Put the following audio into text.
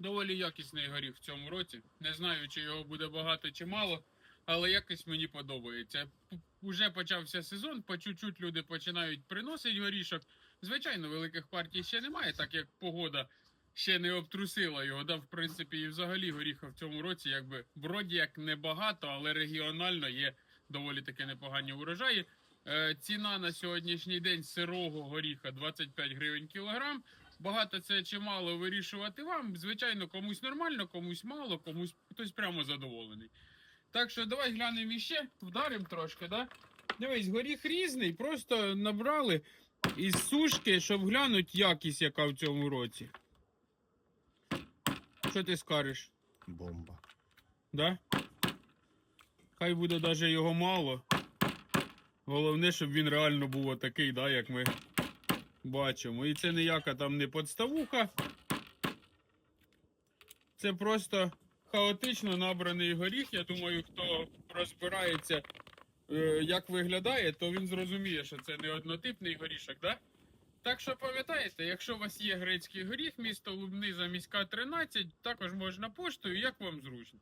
Доволі якісний горіх в цьому році. Не знаю, чи його буде багато чи мало, але якось мені подобається. Уже почався сезон, по чуть-чуть люди починають приносити горішок. Звичайно, великих партій ще немає, так як погода ще не обтрусила його. Да, в принципі, і взагалі горіха в цьому році, якби вроді як небагато, але регіонально є доволі таки непогані урожаї. Е, ціна на сьогоднішній день сирого горіха 25 гривень кілограм. Багато це чи мало вирішувати вам. Звичайно, комусь нормально, комусь мало, комусь хтось прямо задоволений. Так що давай глянемо іще, вдаримо трошки, да? Дивись, горіх різний, просто набрали із сушки, щоб глянути якість, яка в цьому році. Що ти скажеш? Бомба. Да? Хай буде навіть його мало. Головне, щоб він реально був отакий, да, як ми бачимо. І це ніяка там не подставуха. Це просто хаотично набраний горіх. Я думаю, хто розбирається, е, як виглядає, то він зрозуміє, що це не однотипний горішок, да? Так що пам'ятаєте, якщо у вас є грецький горіх, місто Лубни за міська 13, також можна поштою, як вам зручно.